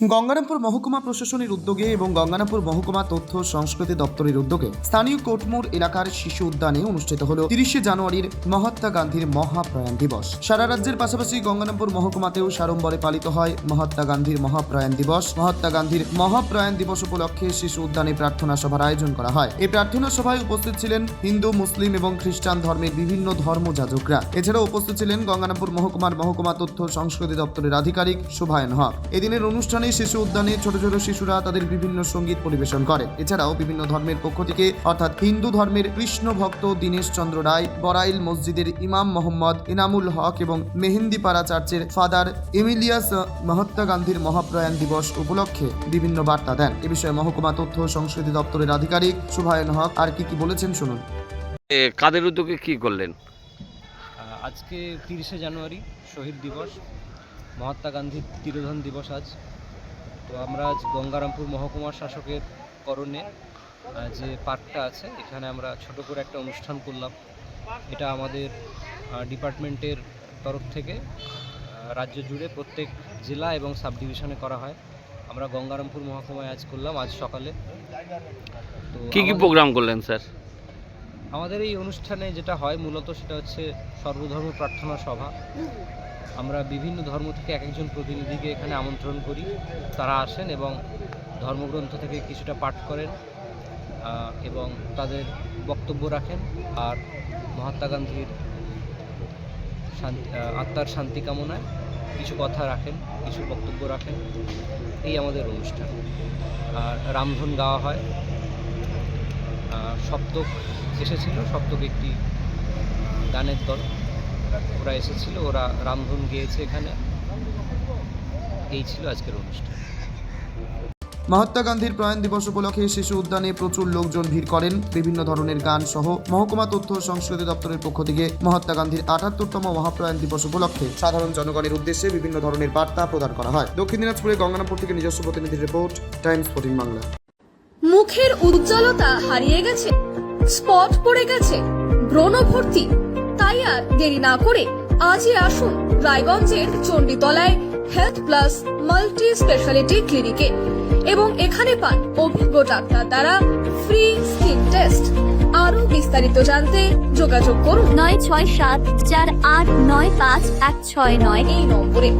গঙ্গারামপুর মহকুমা প্রশাসনের উদ্যোগে এবং গঙ্গারামপুর মহকুমা তথ্য সংস্কৃতি দপ্তরের উদ্যোগে স্থানীয় কোটমোড় এলাকার শিশু উদ্যানে অনুষ্ঠিত হল তিরিশে জানুয়ারির মহাত্মা গান্ধীর মহাপ্রয়াণ দিবস। সারা রাজ্যের পাশাপাশি গঙ্গারামপুর মহকুমাতেও সাড়ম্বরে পালিত হয় মহাত্মা গান্ধীর মহাপ্রয়াণ দিবস। মহাত্মা গান্ধীর মহাপ্রয়াণ দিবস উপলক্ষে শিশু উদ্যানে প্রার্থনা সভার আয়োজন করা হয়। এই প্রার্থনা সভায় উপস্থিত ছিলেন হিন্দু, মুসলিম এবং খ্রিস্টান ধর্মের বিভিন্ন ধর্মযাজকরা। এছাড়াও উপস্থিত ছিলেন গঙ্গারামপুর মহকুমার মহকুমা তথ্য সংস্কৃতি দপ্তরের আধিকারিক শোভায়ন হক। এদিনের অনুষ্ঠানে শিশু উদ্যানে ছোট ছোট শিশুরা তাদের বিভিন্ন সংগীত পরিবেশন করে। এছাড়াও বিভিন্ন ধর্মের পক্ষ থেকে অর্থাৎ হিন্দু ধর্মের কৃষ্ণ ভক্ত দীনেশ চন্দ্র রায় বরাইল মসজিদের ইমাম মোহাম্মদ ইনামুল হক এবং মেহেন্দিপাড়া চার্চের ফাদার এমিলিয়াস মহাত্মা গান্ধীর মহাপ্রয়াণ দিবস উপলক্ষে বিভিন্ন বার্তা দেন। এ বিষয়ে মহকুমা তথ্য সংস্কৃতি দপ্তরের আধিকারিক সুভায়ন হক আর কি কি বলেছেন শুনুন। কাদের উদ্যোগে কি করলেন? আজকে তিরিশে জানুয়ারি শহীদ দিবস। মহাত্মা গান্ধীর তিরোধন দিবস আজ। তো আমরা আজ গঙ্গারামপুর মহকুমার শাসকের করণে যে পার্কটা আছে এখানে আমরা ছোট করে একটা অনুষ্ঠান করলাম। এটা আমাদের ডিপার্টমেন্টের তরফ থেকে রাজ্য জুড়ে প্রত্যেক জেলা এবং সাব ডিভিশনে করা হয়। আমরা গঙ্গারামপুর মহকুমায় আজ করলাম আজ সকালে। তো কি কি প্রোগ্রাম করলেন স্যার? আমাদের এই অনুষ্ঠানে যেটা হয় মূলত সেটা হচ্ছে সর্বধর্ম প্রার্থনা সভা। আমরা বিভিন্ন ধর্ম থেকে এক একজন প্রতিনিধিকে এখানে আমন্ত্রণ করি। তারা আসেন এবং ধর্মগ্রন্থ থেকে কিছুটা পাঠ করেন এবং তাদের বক্তব্য রাখেন। আর মহাত্মা গান্ধীর শান্তি আত্মার শান্তি কামনায় কিছু কথা রাখেন, কিছু বক্তব্য রাখেন। এই আমাদের অনুষ্ঠান। আর রামধন গাওয়া হয়। সপ্তক এসেছিল, সপ্তক একটি গানের দল। ওরা এসেছিল ওরা রামধন গেয়েছে এখানে। এই ছিল আজকের অনুষ্ঠান। মহাত্মা গান্ধীর প্রয়াণ দিবস উপলক্ষে শিশু উদ্যানে প্রচুর লোকজন ভিড় করেন। বিভিন্ন ধরনের গান সহ মহকুমা তথ্য ও সংস্কৃতি দপ্তরের পক্ষ থেকে মহাত্মা গান্ধীর আটাত্তরতম মহাপ্রয়াণ দিবস উপলক্ষে সাধারণ জনগণের উদ্দেশ্যে বিভিন্ন ধরনের বার্তা প্রদান করা হয়। দক্ষিণ দিনাজপুরে গঙ্গানাপুর থেকে নিজস্ব প্রতিনিধির রিপোর্ট টাইমস ফোর্টিন বাংলা। মুখের উজ্জ্বলতা হারিয়ে গেছে স্পট পড়ে গেছে ব্রণ ভর্তি তাই আর দেরি না করে আজই আসুন রায়গঞ্জের চণ্ডীতলায় হেলথ প্লাস মাল্টি স্পেশালিটি ক্লিনিকে এবং এখানে পান অভিজ্ঞ ডাক্তার দ্বারা ফ্রি স্কিন টেস্ট আরও বিস্তারিত জানতে যোগাযোগ করুন। নয় ছয় সাত চার আট নয় পাঁচ এক ছয় নয় এই নম্বরে।